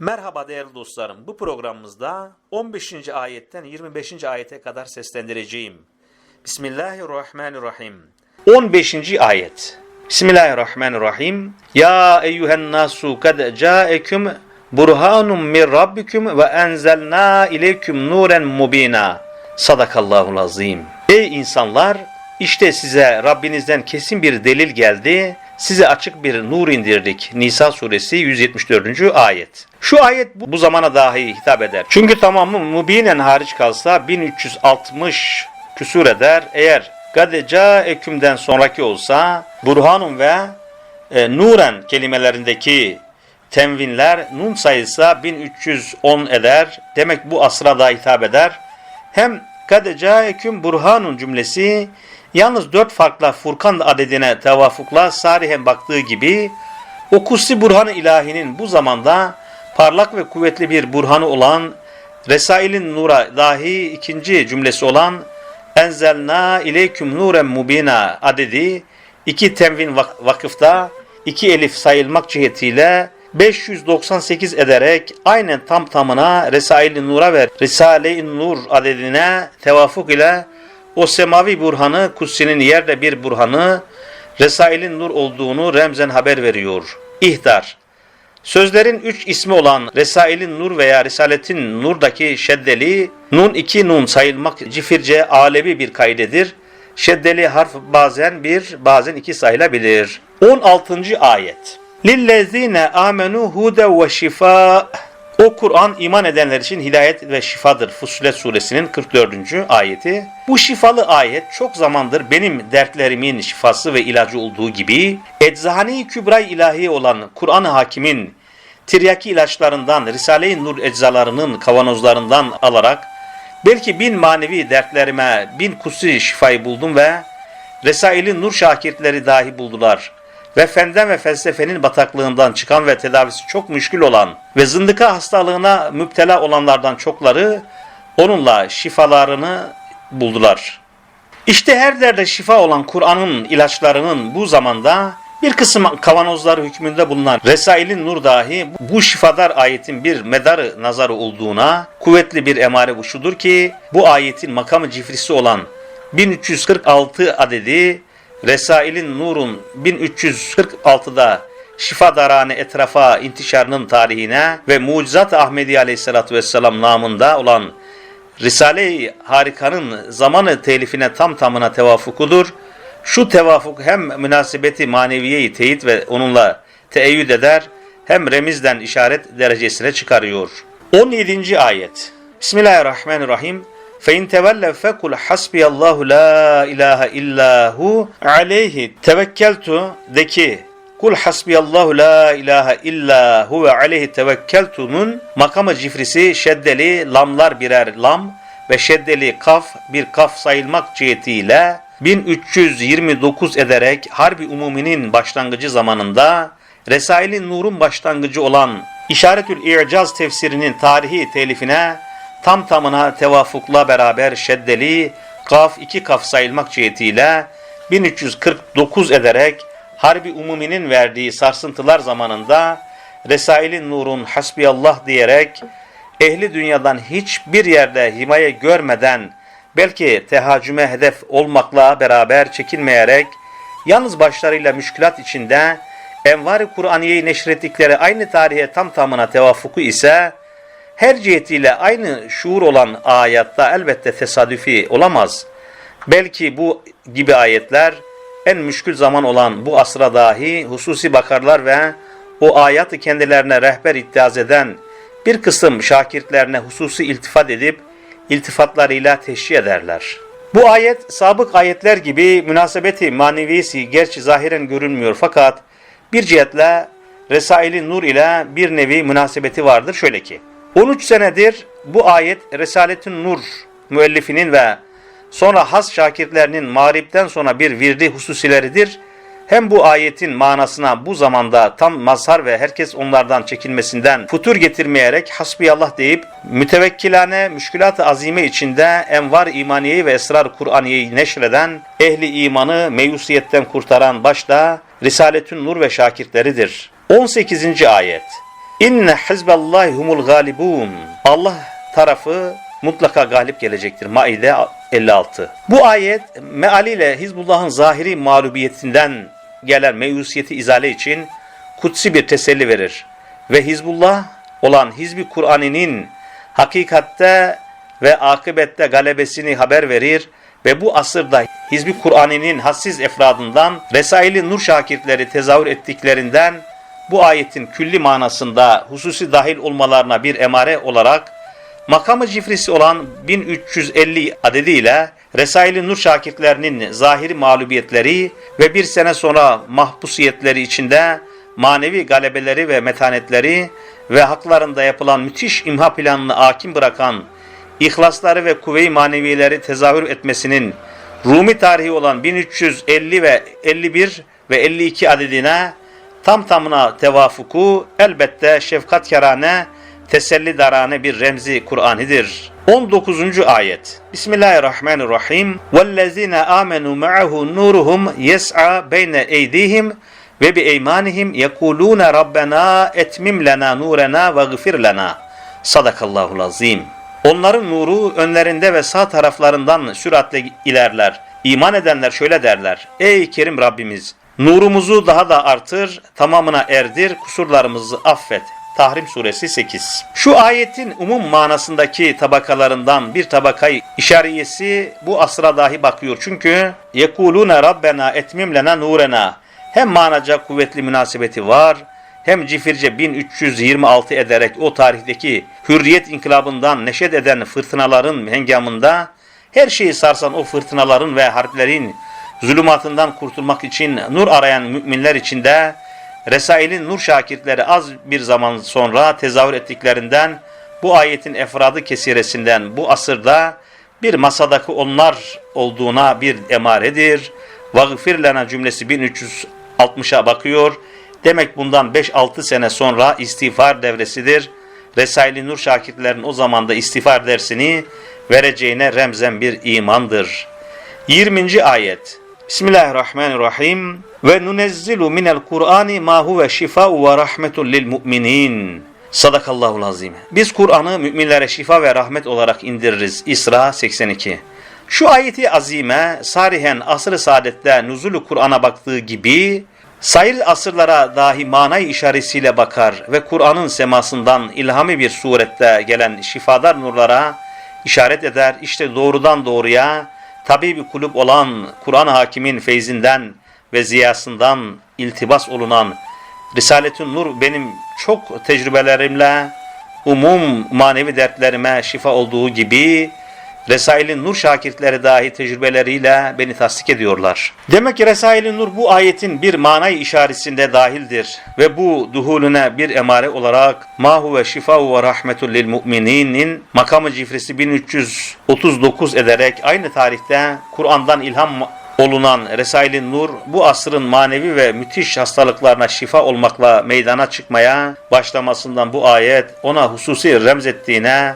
Merhaba değerli dostlarım. Bu programımızda 15. ayetten 25. ayete kadar seslendireceğim. Bismillahirrahmanirrahim. 15. ayet. Bismillahirrahmanirrahim. Ya eyyühen nasu kad caekum burhanum min rabbikum ve enzelna ileyküm nuren mubina. Sadakallahul azim. Ey insanlar! işte size Rabbinizden kesin bir delil geldi. Size açık bir nur indirdik. Nisa suresi 174. ayet. Şu ayet bu, zamana dahi hitap eder. Çünkü tamamı mubinen hariç kalsa 1360 küsur eder. Eğer gadeca ekümden sonraki olsa burhanun ve e, nuren kelimelerindeki tenvinler nun sayısı 1310 eder. Demek bu asra da hitap eder. Hem kadecaeküm burhanun cümlesi yalnız dört farklı Furkan adedine tevafukla sarihen baktığı gibi o kutsi burhan ilahinin bu zamanda parlak ve kuvvetli bir burhanı olan Resail'in nura dahi ikinci cümlesi olan enzelna ileyküm nuren mubina adedi iki tenvin vak- vakıfta iki elif sayılmak cihetiyle 598 ederek aynen tam tamına Resail-i Nur'a ve Risale-i Nur adedine tevafuk ile o semavi burhanı kutsinin yerde bir burhanı Resail-i Nur olduğunu remzen haber veriyor. İhdar Sözlerin üç ismi olan Resail-i Nur veya Risaletin Nur'daki şeddeli nun iki nun sayılmak cifirce alevi bir kaydedir. Şeddeli harf bazen bir bazen iki sayılabilir. 16. ayet Lillezine amenu hude ve şifa o Kur'an iman edenler için hidayet ve şifadır. Fussilet suresinin 44. ayeti. Bu şifalı ayet çok zamandır benim dertlerimin şifası ve ilacı olduğu gibi eczane-i kübra ilahi olan Kur'an-ı Hakim'in tiryaki ilaçlarından, Risale-i Nur eczalarının kavanozlarından alarak belki bin manevi dertlerime bin kutsi şifayı buldum ve Resail-i Nur şakirtleri dahi buldular ve fenden ve felsefenin bataklığından çıkan ve tedavisi çok müşkül olan ve zındıka hastalığına müptela olanlardan çokları onunla şifalarını buldular. İşte her derde şifa olan Kur'an'ın ilaçlarının bu zamanda bir kısım kavanozlar hükmünde bulunan Resail-i Nur dahi bu şifadar ayetin bir medarı nazarı olduğuna kuvvetli bir emare bu şudur ki bu ayetin makamı cifrisi olan 1346 adedi Resail'in Nur'un 1346'da şifa darane etrafa intişarının tarihine ve Mucizat-ı Ahmedi Aleyhisselatü Vesselam namında olan Risale-i Harika'nın zamanı telifine tam tamına tevafukudur. Şu tevafuk hem münasebeti maneviyeyi teyit ve onunla teeyyüd eder hem remizden işaret derecesine çıkarıyor. 17. ayet Bismillahirrahmanirrahim فَاِنْ تَوَلَّوْ فَقُلْ حَسْبِيَ اللّٰهُ لَا اِلَٰهَ اِلَّا هُ عَلَيْهِ تَوَكَّلْتُ de ki Kul hasbiyallahu la ilahe illa huve aleyhi tevekkeltu'nun makamı cifrisi şeddeli lamlar birer lam ve şeddeli kaf bir kaf sayılmak cihetiyle 1329 ederek Harbi Umumi'nin başlangıcı zamanında Resail-i Nur'un başlangıcı olan İşaretül İ'caz tefsirinin tarihi telifine tam tamına tevafukla beraber şeddeli kaf iki kaf sayılmak cihetiyle 1349 ederek Harbi Umumi'nin verdiği sarsıntılar zamanında Resail-i Nur'un hasbiyallah diyerek ehli dünyadan hiçbir yerde himaye görmeden belki tehacüme hedef olmakla beraber çekinmeyerek yalnız başlarıyla müşkülat içinde Envar-ı Kur'aniye'yi neşrettikleri aynı tarihe tam tamına tevafuku ise her cihetiyle aynı şuur olan ayatta elbette tesadüfi olamaz. Belki bu gibi ayetler en müşkül zaman olan bu asra dahi hususi bakarlar ve o ayatı kendilerine rehber ittihaz eden bir kısım şakirtlerine hususi iltifat edip iltifatlarıyla teşhi ederler. Bu ayet sabık ayetler gibi münasebeti maneviyesi gerçi zahiren görünmüyor fakat bir cihetle Resail-i Nur ile bir nevi münasebeti vardır şöyle ki 13 senedir bu ayet Resaletin Nur müellifinin ve sonra has şakirtlerinin mağripten sonra bir virdi hususileridir. Hem bu ayetin manasına bu zamanda tam mazhar ve herkes onlardan çekinmesinden futur getirmeyerek hasbiyallah deyip mütevekkilane müşkülat-ı azime içinde envar imaniyeyi ve esrar Kur'aniyeyi neşreden ehli imanı meyusiyetten kurtaran başta Risaletün Nur ve şakirtleridir. 18. ayet İnne hizballahi humul galibun. Allah tarafı mutlaka galip gelecektir. Maide 56. Bu ayet mealiyle Hizbullah'ın zahiri mağlubiyetinden gelen meyusiyeti izale için kutsi bir teselli verir. Ve Hizbullah olan Hizbi Kur'an'ının hakikatte ve akıbette galebesini haber verir ve bu asırda Hizbi Kur'an'ının hassiz efradından Resaili Nur şakirtleri tezahür ettiklerinden bu ayetin külli manasında hususi dahil olmalarına bir emare olarak makamı cifrisi olan 1350 adediyle Resaili Nur şakirtlerinin zahiri mağlubiyetleri ve bir sene sonra mahpusiyetleri içinde manevi galebeleri ve metanetleri ve haklarında yapılan müthiş imha planını hakim bırakan ihlasları ve kuvve-i maneviyeleri tezahür etmesinin Rumi tarihi olan 1350 ve 51 ve 52 adedine tam tamına tevafuku elbette şefkatkarane, tesellidarane bir remzi Kur'anidir. 19. ayet. Bismillahirrahmanirrahim. Vellezine amenu ma'ahu nuruhum yes'a beyne eydihim ve bi eymanihim yekuluna rabbena etmim lena nurena ve gıfir lena. Sadakallahul azim. Onların nuru önlerinde ve sağ taraflarından süratle ilerler. İman edenler şöyle derler. Ey Kerim Rabbimiz Nurumuzu daha da artır, tamamına erdir, kusurlarımızı affet. Tahrim suresi 8. Şu ayetin umum manasındaki tabakalarından bir tabakayı işariyesi bu asra dahi bakıyor. Çünkü yekulune rabbena etmim lena nurena hem manaca kuvvetli münasebeti var hem cifirce 1326 ederek o tarihteki hürriyet inkılabından neşet eden fırtınaların hengamında her şeyi sarsan o fırtınaların ve harplerin zulümatından kurtulmak için nur arayan müminler içinde Resail'in nur şakirtleri az bir zaman sonra tezahür ettiklerinden bu ayetin efradı kesiresinden bu asırda bir masadaki onlar olduğuna bir emaredir. Vagfir lena cümlesi 1360'a bakıyor. Demek bundan 5-6 sene sonra istiğfar devresidir. Resail-i Nur şakirtlerin o zamanda istiğfar dersini vereceğine remzen bir imandır. 20. ayet Bismillahirrahmanirrahim ve nunezzilu minel Kur'ani ma huve şifa'u ve rahmetun lil mu'minin. Sadakallahul azim. Biz Kur'an'ı müminlere şifa ve rahmet olarak indiririz. İsra 82. Şu ayeti azime sarihen asr-ı saadette nuzulu Kur'an'a baktığı gibi sayır asırlara dahi manay işaretiyle bakar ve Kur'an'ın semasından ilhami bir surette gelen şifadar nurlara işaret eder. İşte doğrudan doğruya tabi kulüp olan Kur'an hakimin feyzinden ve ziyasından iltibas olunan Risaletün Nur benim çok tecrübelerimle umum manevi dertlerime şifa olduğu gibi Resail'in Nur şakirtleri dahi tecrübeleriyle beni tasdik ediyorlar. Demek ki Resail'in Nur bu ayetin bir manay işaretinde dahildir ve bu duhulüne bir emare olarak mahu ve şifa ve rahmetul lil mu'mininin makamı cifresi 1339 ederek aynı tarihte Kur'an'dan ilham olunan Resailin Nur bu asrın manevi ve müthiş hastalıklarına şifa olmakla meydana çıkmaya başlamasından bu ayet ona hususi remzettiğine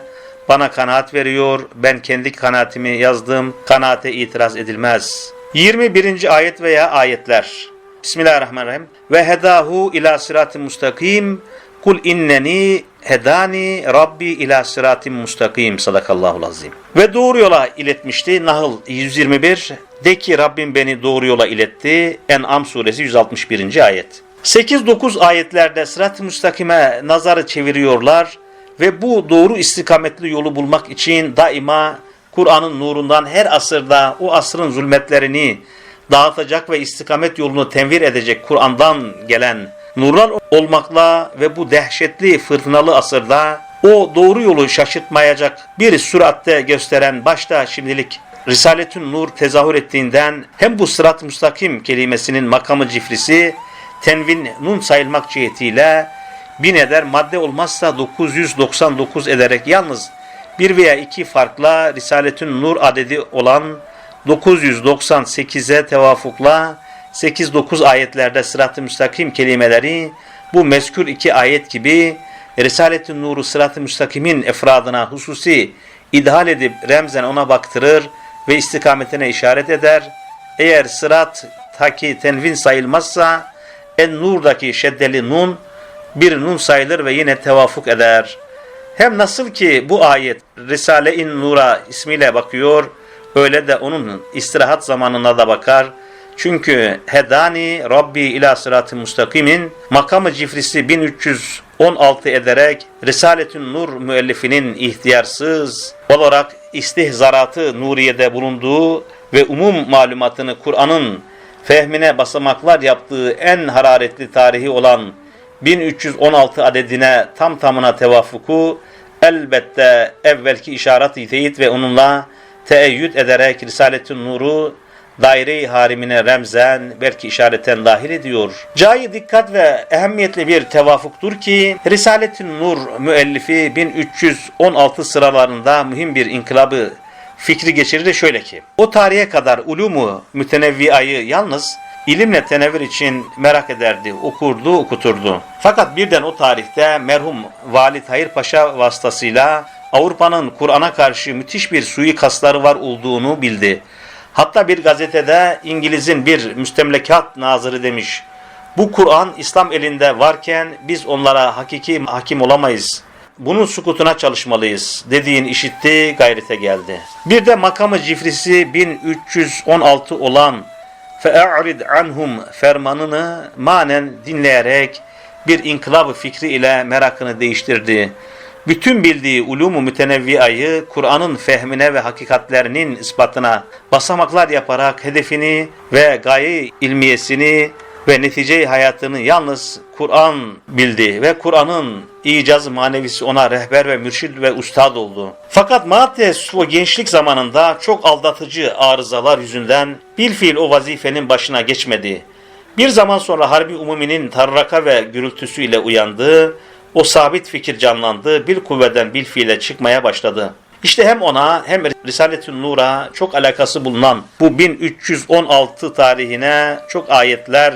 bana kanaat veriyor. Ben kendi kanaatimi yazdım. Kanaate itiraz edilmez. 21. ayet veya ayetler. Bismillahirrahmanirrahim. Ve hedahu ila sıratı mustakim. Kul inneni hedani Rabbi ila sıratın mustakim. Sadakallahu azim. Ve doğru yola iletmişti. Nahl 121. De ki Rabbim beni doğru yola iletti. En'am suresi 161. ayet. 8-9 ayetlerde sırat-ı müstakime nazarı çeviriyorlar ve bu doğru istikametli yolu bulmak için daima Kur'an'ın nurundan her asırda o asrın zulmetlerini dağıtacak ve istikamet yolunu tenvir edecek Kur'an'dan gelen nurlar olmakla ve bu dehşetli fırtınalı asırda o doğru yolu şaşırtmayacak bir süratte gösteren başta şimdilik Risaletün Nur tezahür ettiğinden hem bu sırat müstakim kelimesinin makamı cifrisi tenvin nun sayılmak cihetiyle bin eder. Madde olmazsa 999 ederek yalnız bir veya iki farkla Risaletün Nur adedi olan 998'e tevafukla 8-9 ayetlerde sırat-ı müstakim kelimeleri bu mezkür iki ayet gibi Risaletün Nur'u sırat-ı müstakimin efradına hususi idhal edip remzen ona baktırır ve istikametine işaret eder. Eğer sırat taki tenvin sayılmazsa en nurdaki şeddeli nun bir nun sayılır ve yine tevafuk eder. Hem nasıl ki bu ayet Risale-i Nur'a ismiyle bakıyor, öyle de onun istirahat zamanına da bakar. Çünkü Hedani Rabbi ila sıratı mustakimin makamı cifrisi 1316 ederek Risaletün Nur müellifinin ihtiyarsız olarak istihzaratı Nuriye'de bulunduğu ve umum malumatını Kur'an'ın fehmine basamaklar yaptığı en hararetli tarihi olan 1316 adedine tam tamına tevafuku elbette evvelki işaret-i teyit ve onunla teeyyüd ederek Risaletün Nur'u daire-i harimine remzen belki işareten dahil ediyor. Cayi dikkat ve ehemmiyetli bir tevafuktur ki Risaletün Nur müellifi 1316 sıralarında mühim bir inkılabı fikri geçirir şöyle ki o tarihe kadar ulumu mütenevviayı yalnız ilimle tenevvür için merak ederdi, okurdu, okuturdu. Fakat birden o tarihte merhum Valid Hayır Paşa vasıtasıyla Avrupa'nın Kur'an'a karşı müthiş bir suikastları var olduğunu bildi. Hatta bir gazetede İngiliz'in bir müstemlekat nazırı demiş. Bu Kur'an İslam elinde varken biz onlara hakiki hakim olamayız. Bunun sukutuna çalışmalıyız dediğin işitti gayrete geldi. Bir de makamı cifrisi 1316 olan fe'a'rid anhum fermanını manen dinleyerek bir inkılab fikri ile merakını değiştirdi. Bütün bildiği ulumu mütenevviayı Kur'an'ın fehmine ve hakikatlerinin ispatına basamaklar yaparak hedefini ve gaye ilmiyesini ve netice hayatını yalnız Kur'an bildi ve Kur'an'ın icaz manevisi ona rehber ve mürşid ve ustad oldu. Fakat Mates o gençlik zamanında çok aldatıcı arızalar yüzünden bilfiil o vazifenin başına geçmedi. Bir zaman sonra Harbi Umumi'nin tarraka ve gürültüsüyle uyandı, o sabit fikir canlandı, bir kuvveden bil fiile çıkmaya başladı. İşte hem ona hem Risalet-ü Nur'a çok alakası bulunan bu 1316 tarihine çok ayetler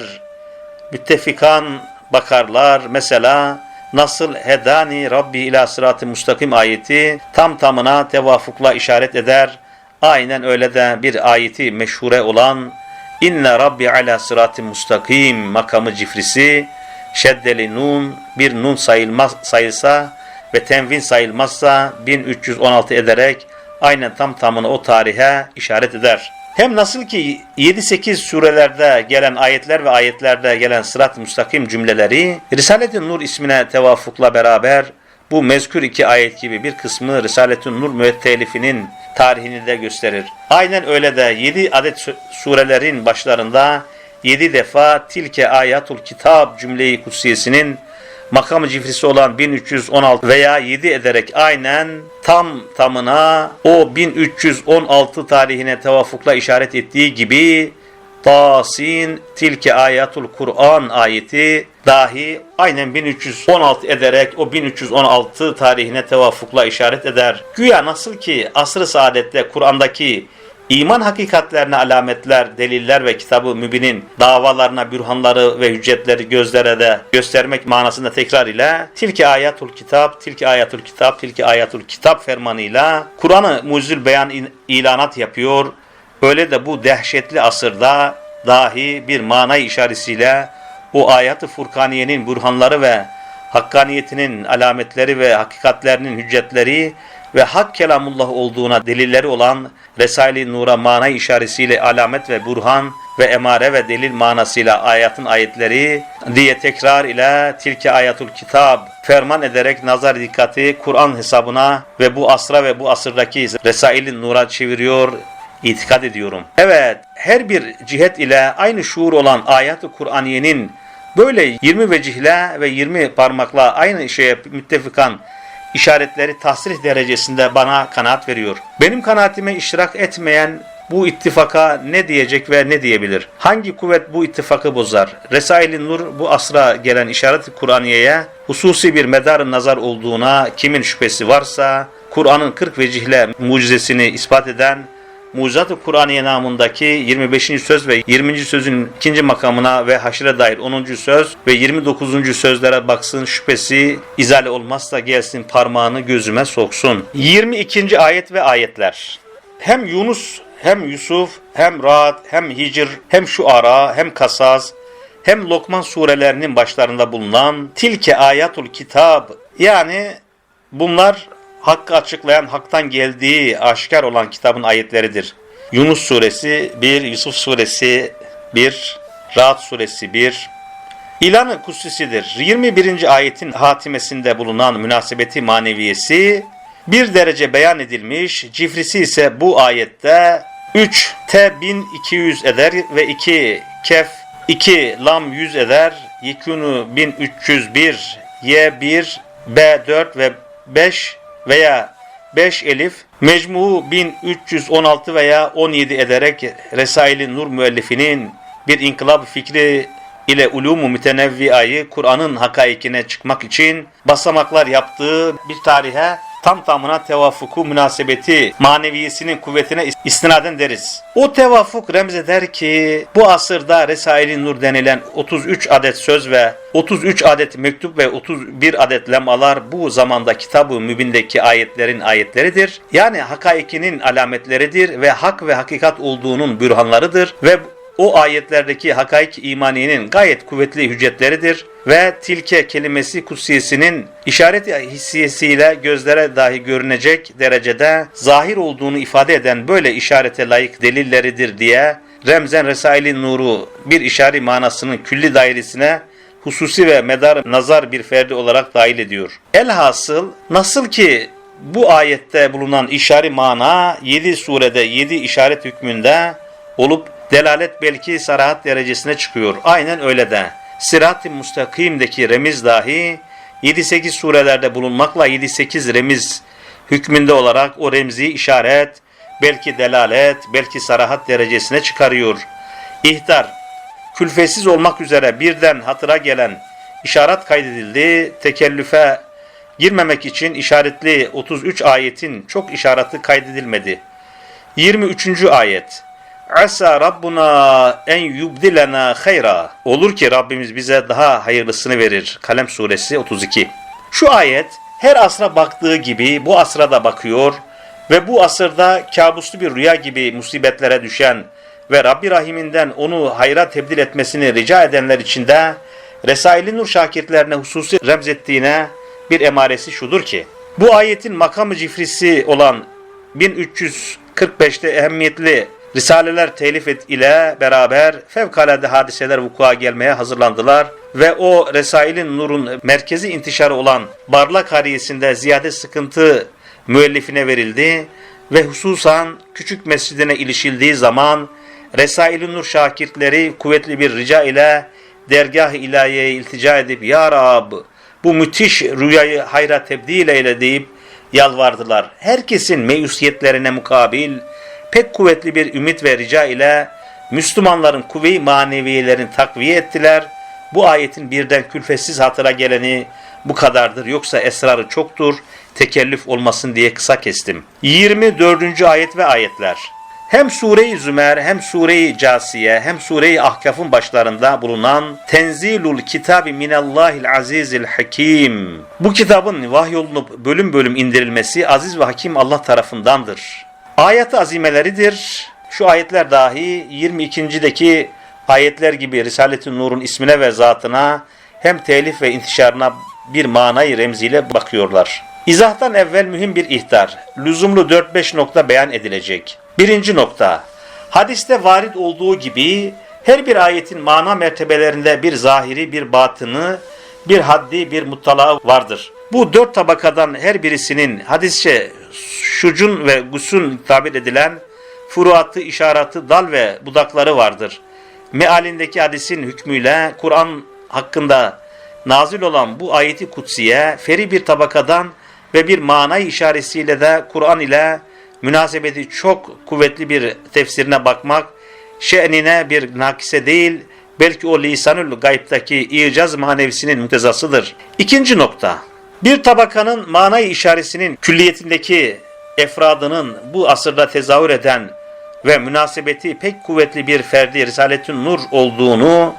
müttefikan bakarlar. Mesela nasıl hedani Rabbi ila sıratı mustakim ayeti tam tamına tevafukla işaret eder. Aynen öyle de bir ayeti meşhure olan İnne Rabbi ala sıratı mustakim makamı cifrisi şeddeli nun bir nun sayılmaz, sayılsa ve tenvin sayılmazsa 1316 ederek aynen tam tamına o tarihe işaret eder. Hem nasıl ki 7-8 surelerde gelen ayetler ve ayetlerde gelen sırat müstakim cümleleri Risalet-i Nur ismine tevafukla beraber bu mezkür iki ayet gibi bir kısmı Risalet-i Nur müettelifinin tarihini de gösterir. Aynen öyle de 7 adet surelerin başlarında 7 defa tilke ayatul kitab cümleyi kutsiyesinin makamı cifrisi olan 1316 veya 7 ederek aynen tam tamına o 1316 tarihine tevafukla işaret ettiği gibi Tasin tilke ayatul Kur'an ayeti dahi aynen 1316 ederek o 1316 tarihine tevafukla işaret eder. Güya nasıl ki asr-ı saadette Kur'an'daki İman hakikatlerine alametler, deliller ve kitabı mübinin davalarına, bürhanları ve hüccetleri gözlere de göstermek manasında tekrar ile tilki ayatul kitap, tilki ayatul kitap, tilki ayatul kitap fermanıyla Kur'an'ı muzül beyan ilanat yapıyor. Öyle de bu dehşetli asırda dahi bir manay işaretiyle o ayat-ı Furkaniye'nin burhanları ve hakkaniyetinin alametleri ve hakikatlerinin hüccetleri ve hak kelamullah olduğuna delilleri olan Resail-i Nur'a mana işaretiyle alamet ve burhan ve emare ve delil manasıyla ayatın ayetleri diye tekrar ile tilki ayatul kitab ferman ederek nazar dikkati Kur'an hesabına ve bu asra ve bu asırdaki Resail-i Nur'a çeviriyor itikad ediyorum. Evet, her bir cihet ile aynı şuur olan ayat-ı Kur'aniyenin böyle 20 vecihle ve 20 parmakla aynı şeye müttefikan işaretleri tasrih derecesinde bana kanaat veriyor. Benim kanaatime iştirak etmeyen bu ittifaka ne diyecek ve ne diyebilir? Hangi kuvvet bu ittifakı bozar? Resail-i Nur bu asra gelen işaret-i Kur'aniye'ye hususi bir medar nazar olduğuna kimin şüphesi varsa Kur'an'ın 40 vecihle mucizesini ispat eden Mucizat-ı Kur'aniye namındaki 25. söz ve 20. sözün ikinci makamına ve haşire dair 10. söz ve 29. sözlere baksın şüphesi izale olmazsa gelsin parmağını gözüme soksun. 22. ayet ve ayetler. Hem Yunus hem Yusuf hem Ra'd hem Hicr hem Şuara hem Kasas hem Lokman surelerinin başlarında bulunan tilke ayatul kitab yani bunlar hakkı açıklayan haktan geldiği aşikar olan kitabın ayetleridir. Yunus suresi 1, Yusuf suresi 1, Rahat suresi 1, İlanı kutsisidir. 21. ayetin hatimesinde bulunan münasebeti maneviyesi bir derece beyan edilmiş. Cifrisi ise bu ayette 3 T 1200 eder ve 2 Kef 2 Lam 100 eder. Yekunu 1301 Y 1 B 4 ve 5 veya 5 elif mecmu 1316 veya 17 ederek Resail-i Nur müellifinin bir inkılap fikri ile ulumu mütenevviayı Kur'an'ın hakaikine çıkmak için basamaklar yaptığı bir tarihe tam tamına tevafuku münasebeti maneviyesinin kuvvetine istinaden deriz. O tevafuk remzeder ki bu asırda Resail-i Nur denilen 33 adet söz ve 33 adet mektup ve 31 adet lemalar bu zamanda kitab-ı mübindeki ayetlerin ayetleridir. Yani hakaikinin alametleridir ve hak ve hakikat olduğunun bürhanlarıdır ve o ayetlerdeki hakaik imaniyenin gayet kuvvetli hüccetleridir ve tilke kelimesi kutsiyesinin işaret hissiyesiyle gözlere dahi görünecek derecede zahir olduğunu ifade eden böyle işarete layık delilleridir diye Remzen Resail-i Nur'u bir işari manasının külli dairesine hususi ve medar nazar bir ferdi olarak dahil ediyor. Elhasıl nasıl ki bu ayette bulunan işari mana 7 surede 7 işaret hükmünde olup delalet belki sarahat derecesine çıkıyor. Aynen öyle de. Sirat-ı Mustakim'deki remiz dahi 7-8 surelerde bulunmakla 7-8 remiz hükmünde olarak o remzi işaret, belki delalet, belki sarahat derecesine çıkarıyor. İhtar, külfesiz olmak üzere birden hatıra gelen işaret kaydedildi, tekellüfe girmemek için işaretli 33 ayetin çok işareti kaydedilmedi. 23. ayet Asa Rabbuna en yubdilena hayra. Olur ki Rabbimiz bize daha hayırlısını verir. Kalem suresi 32. Şu ayet her asra baktığı gibi bu asra da bakıyor ve bu asırda kabuslu bir rüya gibi musibetlere düşen ve Rabbi Rahim'inden onu hayra tebdil etmesini rica edenler içinde Resail-i Nur şakirtlerine hususi remzettiğine bir emaresi şudur ki bu ayetin makamı cifrisi olan 1345'te ehemmiyetli Risaleler telif ile beraber fevkalade hadiseler vuku'a gelmeye hazırlandılar ve o Resail'in Nur'un merkezi intişarı olan Barlak Hariyesinde ziyade sıkıntı müellifine verildi ve hususan küçük mescidine ilişildiği zaman Resail-i Nur şakirtleri kuvvetli bir rica ile dergah-ı ilahiyeye iltica edip Ya Rab bu müthiş rüyayı hayra tebdil eyle deyip yalvardılar. Herkesin meyusiyetlerine mukabil pek kuvvetli bir ümit ve rica ile Müslümanların kuvve-i maneviyelerini takviye ettiler. Bu ayetin birden külfetsiz hatıra geleni bu kadardır yoksa esrarı çoktur tekellüf olmasın diye kısa kestim. 24. ayet ve ayetler. Hem Sure-i Zümer hem Sure-i Casiye hem Sure-i Ahkaf'ın başlarında bulunan Tenzilul Kitabi Minallahil Azizil Hakim. Bu kitabın vahyolunup bölüm bölüm indirilmesi aziz ve hakim Allah tarafındandır. Ayet azimeleridir. Şu ayetler dahi 22.deki ayetler gibi Risalet-i Nur'un ismine ve zatına hem telif ve intişarına bir manayı remziyle bakıyorlar. İzahtan evvel mühim bir ihtar. Lüzumlu 4-5 nokta beyan edilecek. Birinci nokta. Hadiste varid olduğu gibi her bir ayetin mana mertebelerinde bir zahiri, bir batını, bir haddi, bir muttala vardır. Bu dört tabakadan her birisinin hadisçe şucun ve gusun tabir edilen furuatı, işaratı, dal ve budakları vardır. Mealindeki hadisin hükmüyle Kur'an hakkında nazil olan bu ayeti kutsiye feri bir tabakadan ve bir manay işaretiyle de Kur'an ile münasebeti çok kuvvetli bir tefsirine bakmak, şe'nine bir nakise değil, belki o lisanül gayiptaki icaz manevisinin mütezasıdır. İkinci nokta, bir tabakanın manay işaretinin külliyetindeki efradının bu asırda tezahür eden ve münasebeti pek kuvvetli bir ferdi Risaletün Nur olduğunu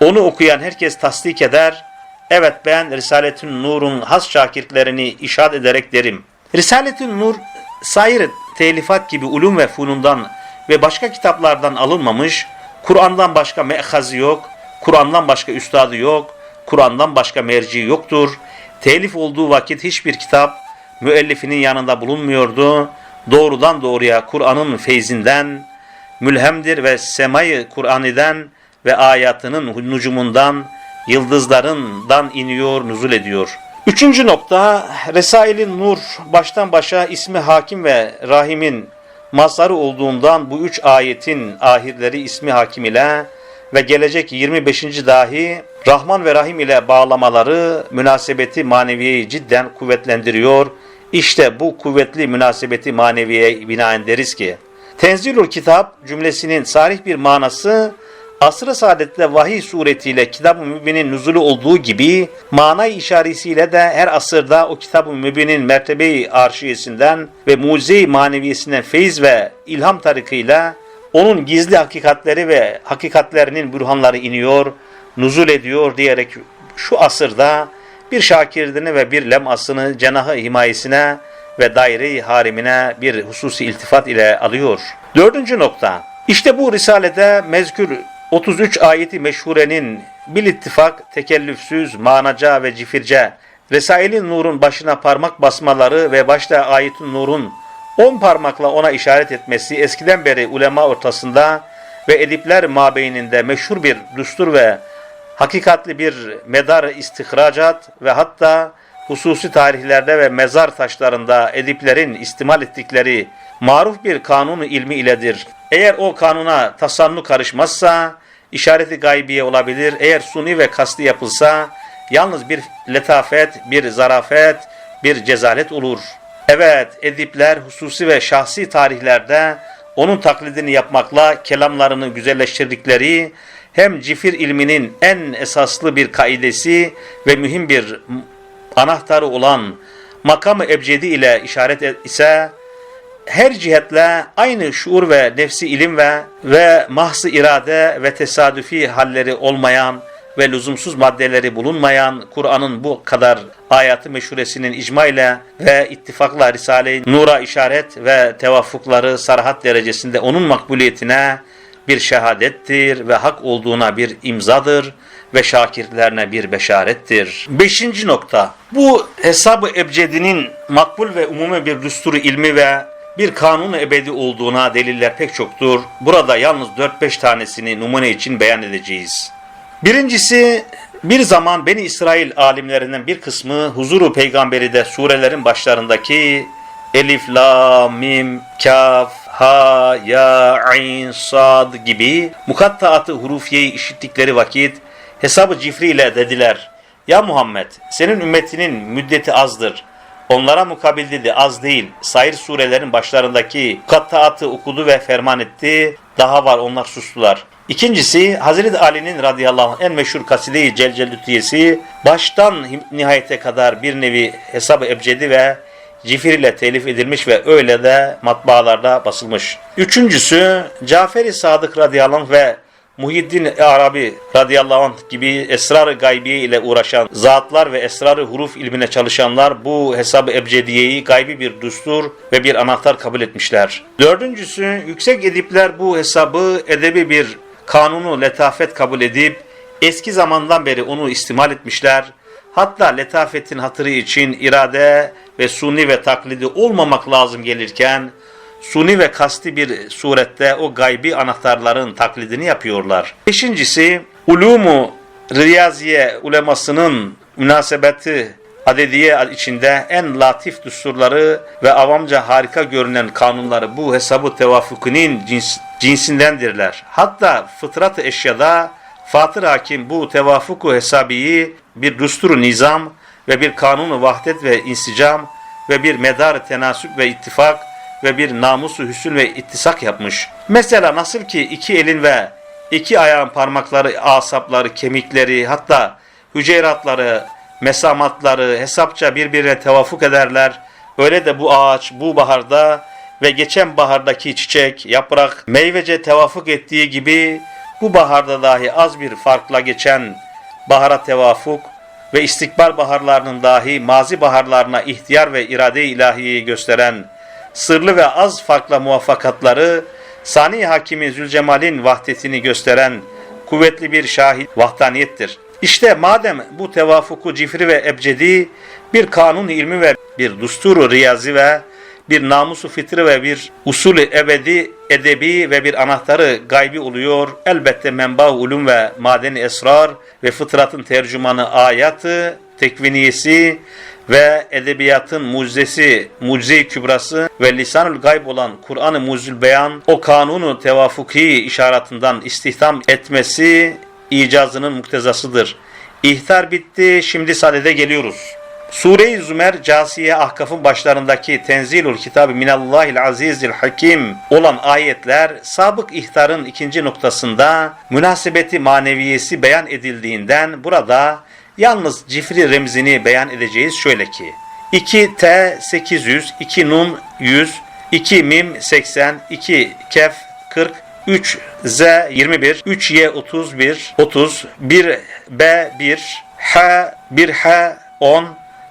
onu okuyan herkes tasdik eder. Evet ben Risaletün Nur'un has şakirtlerini işaret ederek derim. Risaletün Nur sair telifat gibi ulum ve funundan ve başka kitaplardan alınmamış, Kur'an'dan başka me'hazı yok, Kur'an'dan başka üstadı yok, Kur'an'dan başka merci yoktur. Telif olduğu vakit hiçbir kitap müellifinin yanında bulunmuyordu. Doğrudan doğruya Kur'an'ın feyzinden, mülhemdir ve semayı Kur'an'iden ve ayatının nucumundan, yıldızlarından iniyor, nuzul ediyor. Üçüncü nokta, Resail-i Nur baştan başa ismi Hakim ve Rahim'in mazharı olduğundan bu üç ayetin ahirleri ismi Hakim ile ve gelecek 25. dahi Rahman ve Rahim ile bağlamaları münasebeti maneviyeyi cidden kuvvetlendiriyor. İşte bu kuvvetli münasebeti maneviyeye binaen deriz ki, Tenzilul Kitap cümlesinin sarih bir manası asr-ı saadette vahiy suretiyle kitab-ı mübinin nüzulü olduğu gibi manay işaretiyle de her asırda o kitab-ı mübinin mertebe-i arşiyesinden ve mucize-i maneviyesinden feyiz ve ilham tarikıyla onun gizli hakikatleri ve hakikatlerinin bürhanları iniyor, nuzul ediyor diyerek şu asırda bir şakirdini ve bir lemasını cenahı himayesine ve daire-i harimine bir hususi iltifat ile alıyor. Dördüncü nokta. İşte bu risalede mezkür 33 ayeti meşhurenin bil ittifak, tekellüfsüz, manaca ve cifirce, Resailin Nur'un başına parmak basmaları ve başta ayetin Nur'un 10 parmakla ona işaret etmesi eskiden beri ulema ortasında ve edipler mabeyninde meşhur bir düstur ve hakikatli bir medar istihracat ve hatta hususi tarihlerde ve mezar taşlarında ediplerin istimal ettikleri maruf bir kanunu ilmi iledir. Eğer o kanuna tasannu karışmazsa işareti gaybiye olabilir. Eğer suni ve kasti yapılsa yalnız bir letafet, bir zarafet, bir cezalet olur. Evet, edipler hususi ve şahsi tarihlerde onun taklidini yapmakla kelamlarını güzelleştirdikleri hem cifir ilminin en esaslı bir kaidesi ve mühim bir anahtarı olan makamı ebcedi ile işaret ise her cihetle aynı şuur ve nefsi ilim ve ve mahsı irade ve tesadüfi halleri olmayan ve lüzumsuz maddeleri bulunmayan Kur'an'ın bu kadar ayatı meşhuresinin icma ile ve ittifakla Risale-i Nur'a işaret ve tevaffukları sarhat derecesinde onun makbuliyetine bir şehadettir ve hak olduğuna bir imzadır ve şakirlerine bir beşarettir. Beşinci nokta. Bu hesabı ebcedinin makbul ve umumi bir düsturu ilmi ve bir kanun ebedi olduğuna deliller pek çoktur. Burada yalnız 4-5 tanesini numune için beyan edeceğiz. Birincisi bir zaman Beni İsrail alimlerinden bir kısmı huzuru peygamberi de surelerin başlarındaki Elif, La, Mim, Kaf, Ha, Ya, Ayn, Sad gibi mukattaatı hurufiyeyi işittikleri vakit hesabı cifri ile dediler. Ya Muhammed senin ümmetinin müddeti azdır. Onlara mukabil dedi az değil. Sair surelerin başlarındaki kattaatı okudu ve ferman etti. Daha var onlar sustular. İkincisi Hazreti Ali'nin radıyallahu anh en meşhur kaside-i Celcelütiyesi baştan nihayete kadar bir nevi hesabı ebcedi ve cifir ile telif edilmiş ve öyle de matbaalarda basılmış. Üçüncüsü Cafer-i Sadık radıyallahu anh ve Muhiddin Arabi radıyallahu anh gibi esrar-ı gaybiye ile uğraşan zatlar ve esrar-ı huruf ilmine çalışanlar bu hesabı ebcediyeyi gaybi bir düstur ve bir anahtar kabul etmişler. Dördüncüsü yüksek edipler bu hesabı edebi bir kanunu letafet kabul edip eski zamandan beri onu istimal etmişler. Hatta letafetin hatırı için irade ve suni ve taklidi olmamak lazım gelirken suni ve kasti bir surette o gaybi anahtarların taklidini yapıyorlar. Beşincisi, ulumu riyaziye ulemasının münasebeti adediye içinde en latif düsturları ve avamca harika görünen kanunları bu hesabı tevafukunun cins, cinsindendirler. Hatta fıtrat-ı eşyada Fatır Hakim bu tevafuku hesabiyi bir düsturu nizam ve bir kanunu vahdet ve insicam ve bir medar tenasüp ve ittifak ve bir namusu hüsn ve ittisak yapmış. Mesela nasıl ki iki elin ve iki ayağın parmakları, asapları, kemikleri hatta hüceyratları, mesamatları hesapça birbirine tevafuk ederler. Öyle de bu ağaç bu baharda ve geçen bahardaki çiçek, yaprak, meyvece tevafuk ettiği gibi bu baharda dahi az bir farkla geçen bahara tevafuk ve istikbal baharlarının dahi mazi baharlarına ihtiyar ve irade-i ilahiyi gösteren sırlı ve az farkla muvaffakatları, Sani Hakimi Zülcemal'in vahdetini gösteren kuvvetli bir şahit vahdaniyettir. İşte madem bu tevafuku cifri ve ebcedi bir kanun ilmi ve bir dusturu riyazi ve bir namusu fitri ve bir usulü ebedi, edebi ve bir anahtarı gaybi oluyor. Elbette menba ulum ve madeni esrar ve fıtratın tercümanı ayatı, tekviniyesi ve edebiyatın mucizesi, mucize-i kübrası ve lisanül gayb olan Kur'an-ı Muzül Beyan o kanunu tevafuki işaretinden istihdam etmesi icazının muktezasıdır. İhtar bitti, şimdi sadede geliyoruz. Sure-i Zümer, Casiye Ahkaf'ın başlarındaki Tenzilul Kitab-ı Minallahil Azizil Hakim olan ayetler sabık ihtarın ikinci noktasında münasebeti maneviyesi beyan edildiğinden burada yalnız cifri remzini beyan edeceğiz şöyle ki 2T 800, 2 Nun 100, 2 Mim 80, 2 Kef 40, 3 Z 21, 3 Y 31, 30, 1 B 1, H 1 H 10,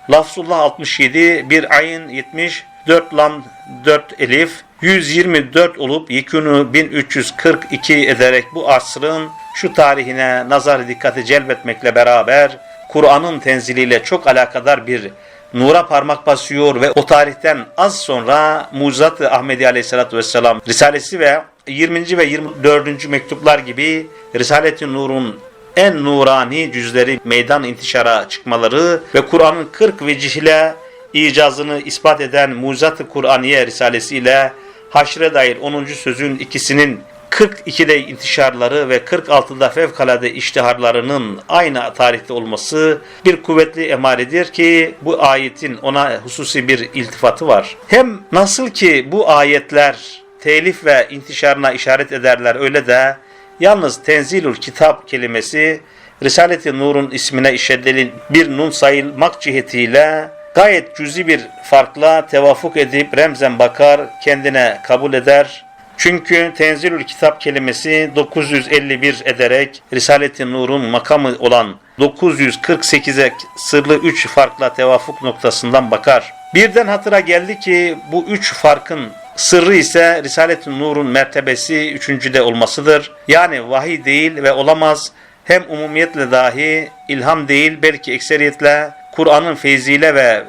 Lafzullah 67, 1 Ayn 70, 4 Lam 4 Elif, 124 olup yekunu 1342 ederek bu asrın şu tarihine nazar dikkati celbetmekle beraber Kur'an'ın tenziliyle çok alakadar bir nura parmak basıyor ve o tarihten az sonra Muzat-ı Ahmedi Aleyhisselatü Vesselam Risalesi ve 20. ve 24. mektuplar gibi Risalet-i Nur'un en nurani cüzleri meydan intişara çıkmaları ve Kur'an'ın 40 vecihle icazını ispat eden Muzat-ı Kur'aniye Risalesi ile haşre dair 10. sözün ikisinin 42'de intişarları ve 46'da fevkalade iştiharlarının aynı tarihte olması bir kuvvetli emaredir ki bu ayetin ona hususi bir iltifatı var. Hem nasıl ki bu ayetler telif ve intişarına işaret ederler öyle de yalnız tenzilül kitap kelimesi Risalet-i Nur'un ismine işeddeli bir nun sayılmak cihetiyle gayet cüzi bir farkla tevafuk edip remzen bakar, kendine kabul eder. Çünkü tenzilül kitap kelimesi 951 ederek Risalet-i Nur'un makamı olan 948'e sırlı 3 farkla tevafuk noktasından bakar. Birden hatıra geldi ki bu üç farkın sırrı ise Risalet-i Nur'un mertebesi üçüncüde olmasıdır. Yani vahiy değil ve olamaz. Hem umumiyetle dahi ilham değil belki ekseriyetle Kur'an'ın feyziyle ve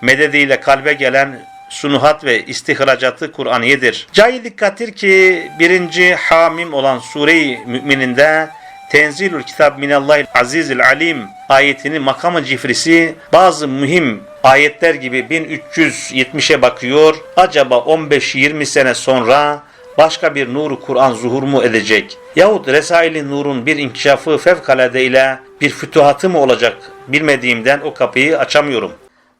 medediyle kalbe gelen sunuhat ve istihracatı Kur'aniyedir. Cayı dikkattir ki birinci hamim olan sure-i mümininde Tenzilül Kitab Minallahil Azizil Alim ayetinin makamı cifrisi bazı mühim ayetler gibi 1370'e bakıyor. Acaba 15-20 sene sonra başka bir nuru Kur'an zuhur mu edecek? Yahut Resail-i Nur'un bir inkişafı fevkalade ile bir fütuhatı mı olacak bilmediğimden o kapıyı açamıyorum.